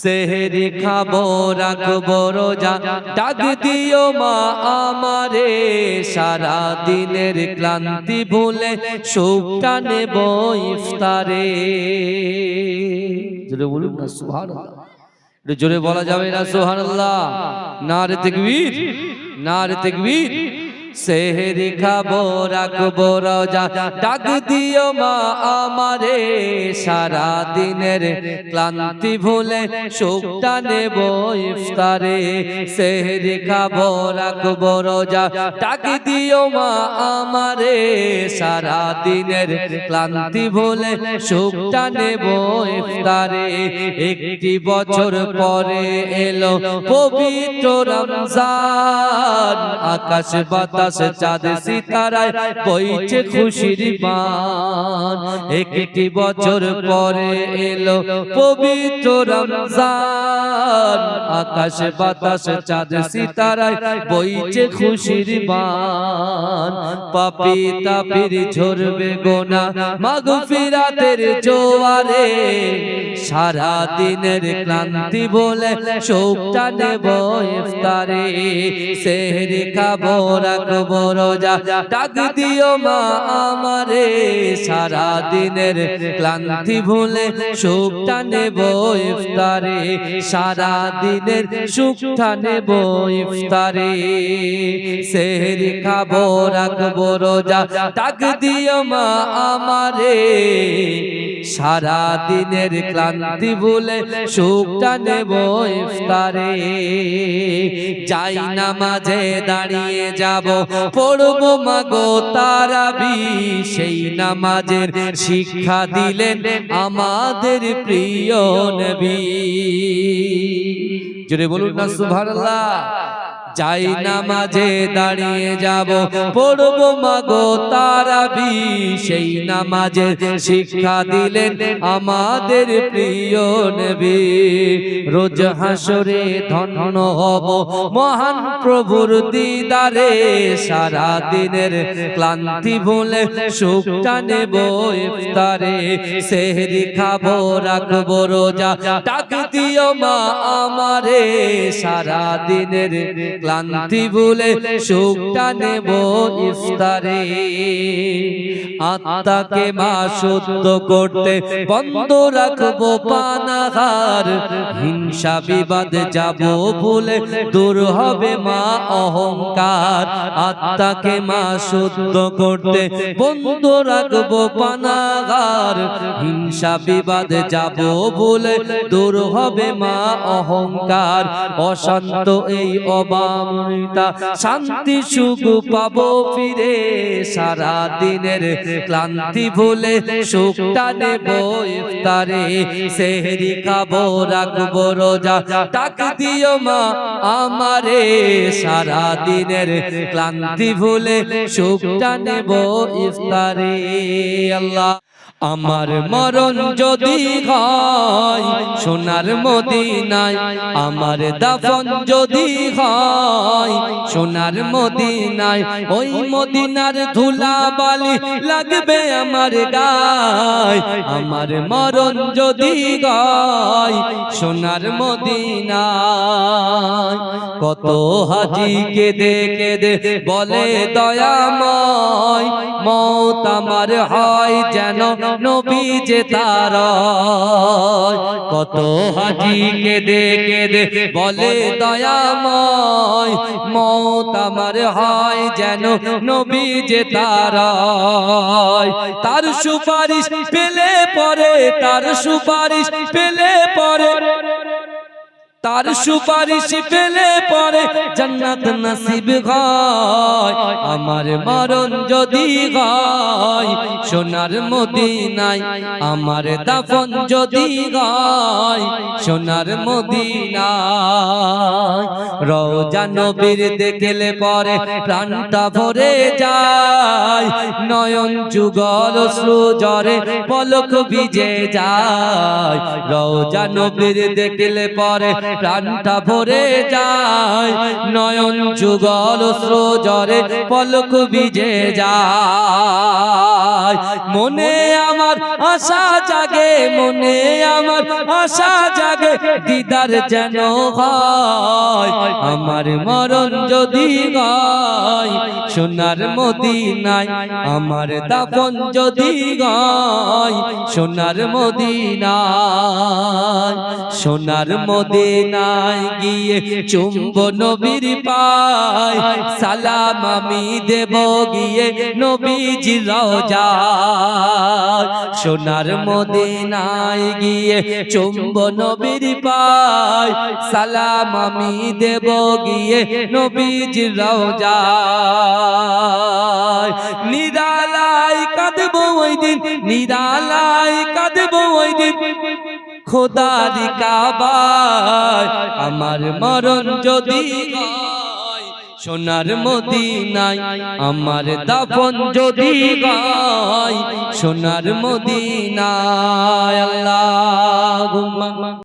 সেহেরি খাব, রাখব রোজা। ডাক দিও মা আমারে সারা দিনের ক্লান্তি ভুলে সুখটা নেব ইফতারে। জোরে বলুন না একটু জোরে বলা যাবে না, সুবহানাল্লাহ। নারে তাকবীর নারে তাকবীর। সেহেরি খাব, রাখব রোজা। ডাক দিও মা আমারে সারা দিনের ক্লান্তি ভুলে সুখটা নেব ইফতারে। সেহেরি খাব, রাখব রোজা। ডাক দিও মা আমারে সারা দিনের ক্লান্তি ভুলে সুখটা নেব ইফতারে। একটি বছর পরে এলো পবিত্র রমজান, আকাশ বাতাস চাঁদ সিতারায় বইছে খুশির বান। একটি বছর পরে এলো পবিত্র রমজান। আকাশে বাতাসে চাঁদ সিতারায় বইছে খুশির বান। পাপি তাপির ঝরবে গোনা মাগফিরাতের জোয়ারে। সারা দিনের ক্লান্তি বলে শোকটা নেব ইফতারে। সেহরি খাব, রাখব রোজা, ডাক দিও মা আমারে। সারা দিনের ক্লান্তি ভুলে সুখটা নেব ইফতারে। সারা দিনের সুখটা নেব ইফতারে। সেহরি খাব, রাখব রোজা, ডাক দিও মা আমারে। সারা দিনের ক্লান্তি ভুলে সুখটা নেব ইফতারে। যাই না মাঝে দাঁড়িয়ে যাব, পড়ব মাগো তারাবি। সেই নামাজের শিক্ষা দিলেন আমাদের প্রিয় নবী। জোরে বলুন না, সুবহানাল্লাহ। যাই নামাজে দাঁড়িয়ে যাব পড়ব মাগো তারাবি। সেই নামাজে শিক্ষা দিলেন আমাদের প্রিয় নবী। রোজ হাসরে ধন্য হব মহান প্রভুর দিদারে। সারা দিনের ক্লান্তি ভুলে সুখটা নেব ইফতারে। সেহরি খাব রাখব রোজা। ডাক দিও মা আমারে। সারা দিনের ক্লান্তি ভুলে সুখটা নেব ইফতারে। আত্মাকে মা শুদ্ধ করতে বন্ধ রাখব পানাহার। হিংসা বিবাদ যাব ভুলে দূর হবে মা অহংকার। আত্মাকে মা শুদ্ধ করতে বন্ধ রাখব পানাহার। হিংসা বিবাদ যাব ভুলে দূর হবে মা অহংকার। অশান্ত এই অবামৃতা শান্তি, সুখ পাবো ফিরে। সারা দিনের ক্লান্তি ভুলে সুখটা নেব ইফতারে। সেহরি খাব, রাখব রোজা ডাক দিও মা আমারে। সারা দিনের ক্লান্তি ভুলে সুখটা নেব ইফতারে। আল্লাহ আমার মরণ যদি হয় সোনার মদিনায় আমার দাফন যদি হয় সোনার মদিনায় ওই মদিনার ধুলা বালি লাগবে আমার গায়। আমার মরণ যদি হয় সোনার মদিনা কত হাজি কেঁদে কেঁদে বলে দয়াময়, মত আমার হয় যেন নবী যে তার কত হাজি কেঁদে কেঁদে বলে দয়াময়, মত আমার হয় যেন নবী যে তার তার সুপারিশ পেলে পরে, তার সুপারিশ পেলে পরে তার সুপারিশ পেলে পরে জান্নাত নসিব হয়। আমার মরণ যদি হয় সোনার মদিনায় আমার দাফন যদি হয় সোনার মদিনায় রওজা নবীর দেখলে পরে প্রাণটা ভরে যায়। নয়ন যুগল সুজরে পলক ভিজে যায়। রওজা নবীর দেখলে পরে প্রাণটা ভরে যায়। নয়ন যুগল সজরে পলক ভিজে যায়। মনে আমার আশা জাগে, মনে আমার আশা জাগে। আগে দিদার যেন হয়। আমার মরণ যদি গায় সোনার মদিনায় আমার দাপন যদি গায় সোনার মদিনায় সোনার মদিনায় গিয়ে চুম্ব নবীর পায়। সালাম আমি দেব গিয়ে নবীজি রওজা সোনার মদিনায় গিয়ে চুম্ব নবীর পায়। সালাম আমি দেব গিয়ে নবীজি রওজা নিরালাই কাঁদবো ওই দিন নিরালাই কাঁদবো ওই দিন। খোদারি কাবায়। আমার মরণ যদি হয়, সোনার মদিনায় আমার দাফন যদি গাই সোনার মদিনায় আল্লাহ